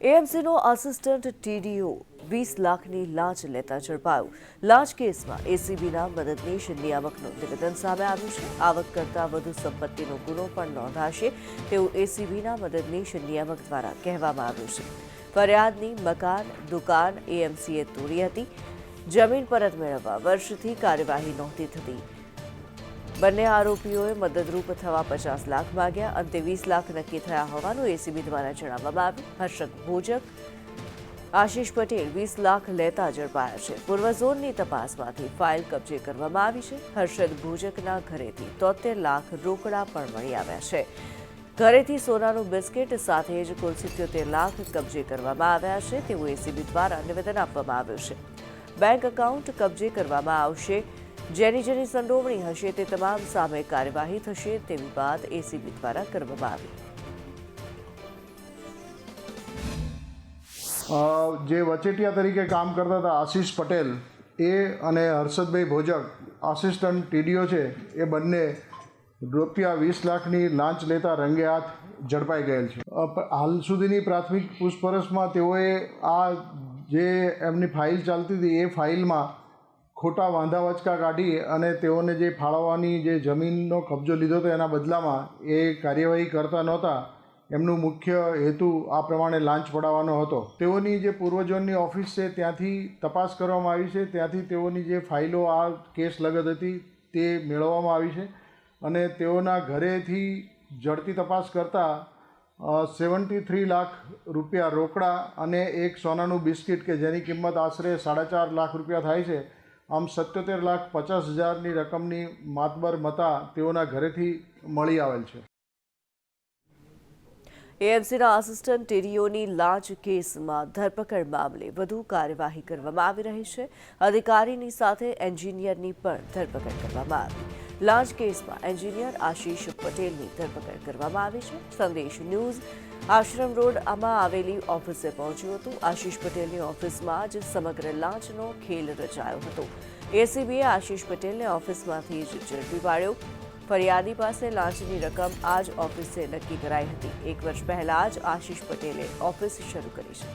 એએમસીનો assistant TDO વીસ લાખની લાંચ લેતા ઝડપાયો. લાંચ કેસમાં એસીબીના મદદનીશ નિયામકનું નિવેદન સામે આવ્યું છે. આવક કરતાં વધુ સંપત્તિનો ગુનો પણ નોંધાશે તેવું એસીબીના મદદનીશ નિયામક દ્વારા કહેવામાં આવ્યું છે. ફરિયાદની મકાન, દુકાન, એએમસીએ તોડી હતી. જમીન પરત મેળવવા વર્ષથી કાર્યવાહી નહોતી થતી. બંને આરોપીઓએ મદદરૂપ થવા પચાસ લાખ માગ્યા. અંતે વીસ લાખ નક્કી થયા હોવાનું એસીબી દ્વારા જણાવવામાં આવ્યું. હર્ષદ ભોજક, આશીષ પટેલ વીસ લાખ લેતા ઝડપાયા છે. પૂર્વ ઝોનની તપાસમાંથી ફાઇલ કબજે કરવામાં આવી છે. હર્ષદ ભોજકના ઘરેથી તોતેર લાખ રોકડા પણ મળી આવ્યા છે. ઘરેથી સોનાનું બિસ્કિટ સાથે જ કુલ સિત્યોતેર લાખ કબજે કરવામાં આવ્યા છે. તેવું એસીબી દ્વારા નિવેદન આપવામાં આવ્યું છે. બેંક એકાઉન્ટ કબજે કરવામાં આવશે. જેની જેની સંડોવણી હશે તે તમામ સામે કાર્યવાહી થશે તેવી વાત એસીબી દ્વારા કરવામાં આવી. જે વચેટિયા તરીકે કામ કરતા હતા આશીષ પટેલ, એ અને હર્ષદભાઈ ભોજક આસિસ્ટન્ટ ટીડીઓ છે, એ બંને રૂપિયા વીસ લાખની લાંચ લેતા રંગે હાથ ઝડપાઈ ગયેલ છે. હાલ સુધીની પ્રાથમિક પૂછપરછમાં તેઓએ આ જે એમની ફાઇલ ચાલતી હતી એ ફાઇલમાં ખોટા વાંધા વચકા કાઢી અને તેઓને જે ફાળવવાની જે જમીનનો કબજો લીધો હતો એના બદલામાં એ કાર્યવાહી કરતા નહોતા. એમનું મુખ્ય હેતુ આ પ્રમાણે લાંચ પડાવવાનો હતો. તેઓની જે પૂર્વજોની ઓફિસ છે ત્યાંથી તપાસ કરવામાં આવી છે. ત્યાંથી તેઓની જે ફાઇલો આ કેસ લગત હતી તે મેળવવામાં આવી છે અને તેઓના ઘરેથી ઝડપી તપાસ કરતાં સેવન્ટી થ્રી લાખ રૂપિયા રોકડા અને એક સોનાનું બિસ્કિટ કે જેની કિંમત આશરે સાડા ચાર લાખ રૂપિયા થાય છે આમ સત્યોતેર લાખ પચાસ હજારની રકમની માતબર મતા તેઓના ઘરેથી મળી આવેલ છે. એએમસીના આસિસ્ટન્ટ ટીડીઓની લાંચ કેસમાં ધરપકડ મામલે વધુ કાર્યવાહી કરવામાં આવી રહી છે. અધિકારીની સાથે એન્જિનિયરની પણ ધરપકડ કરવામાં આવી. લાંચ કેસમાં એન્જિનિયર આશીષ પટેલની ધરપકડ કરવામાં આવી છે. સંદેશ ન્યૂઝ, આશ્રમ રોડ આમાં આવેલી ઓફિસે પહોંચ્યું હતું. આશીષ પટેલની ઓફિસમાં જ સમગ્ર લાંચનો ખેલ રચાયો હતો. એસીબીએ આશીષ પટેલને ઓફિસમાંથી જ ઝડપી પાડ્યો. ફરિયાદી પાસે લાંચની રકમ આ જ ઓફિસે નક્કી કરાઈ હતી. એક વર્ષ પહેલા જ આશીષ પટેલે ઓફિસ શરૂ કરી છે.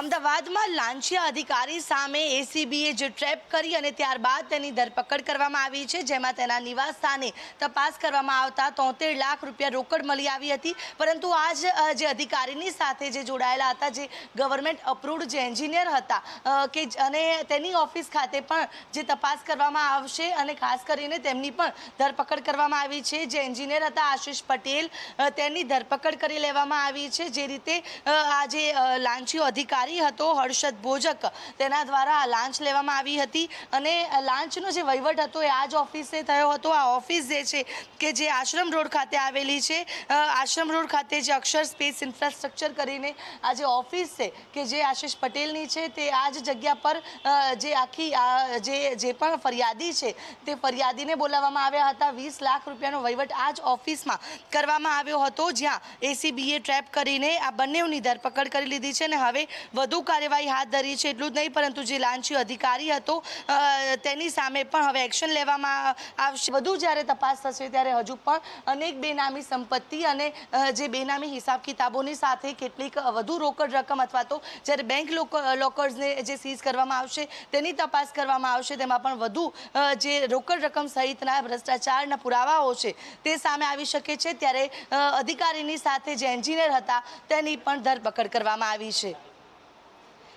અમદાવાદમાં લાંચિયા અધિકારી સામે એસીબીએ જે ટ્રેપ કરી અને ત્યારબાદ તેની ધરપકડ કરવામાં આવી છે, જેમાં તેના નિવાસ સ્થાને તપાસ કરવામાં આવતા તોતેર લાખ રૂપિયા રોકડ મળી આવી હતી. પરંતુ આ જે અધિકારીની સાથે જે જોડાયેલા હતા, જે ગવર્મેન્ટ અપ્રુવડ જે એન્જિનિયર હતા કે અને તેની ઓફિસ ખાતે પણ જે તપાસ કરવામાં આવશે અને ખાસ કરીને તેમની પણ ધરપકડ કરવામાં આવી છે. જે એન્જિનિયર હતા આશીષ પટેલ તેની ધરપકડ કરી લેવામાં આવી છે. જે રીતે આ જે લાંચીયો અધિકારી હતો હર્ષદ ભોજક. તેના દ્વારા લાંચ લેવામાં આવી હતી અને લાંચનો જે વહીવટ હતો એ આ જ ઓફિસે થયો હતો. આ ઓફિસ જે છે કે જે આશ્રમ રોડ ખાતે આવેલી છે આશ્રમ રોડ ખાતે જે અક્ષર સ્પેસ ઇન્ફ્રાસ્ટ્રક્ચર કરીને આ જે ઓફિસ છે કે જે આશીષ પટેલની છે તે આ જ જગ્યા પર જે આખી જે જે પણ ફરિયાદી છે તે ફરિયાદીને બોલાવવામાં આવ્યા હતા. વીસ લાખ રૂપિયાનો વહીવટ આ જ ઓફિસમાં કરવામાં આવ્યો હતો, જ્યાં એસીબીએ ટ્રેપ કરીને આ બંનેની ધરપકડ કરી લીધી છે અને હવે વધુ કાર્યવાહી હાથ ધરી છે એટલું જ નહીં, પરંતુ જે લાંચી અધિકારી હતો તેની સામે પણ હવે એક્શન લેવામાં આવશે. વધુ જ્યારે તપાસ થશે ત્યારે હજુ પણ અનેક બેનામી સંપત્તિ અને જે બેનામી હિસાબ કિતાબોની સાથે કેટલીક વધુ રોકડ રકમ અથવા તો જ્યારે બેંક લોકર્સને જે સીઝ કરવામાં આવશે, તેની તપાસ કરવામાં આવશે, તેમાં પણ વધુ જે રોકડ રકમ સહિતના ભ્રષ્ટાચારના પુરાવાઓ છે, તે સામે આવી શકે છે. ત્યારે અધિકારીની સાથે જે એન્જિનિયર હતા, તેની પણ ધરપકડ કરવામાં આવી છે.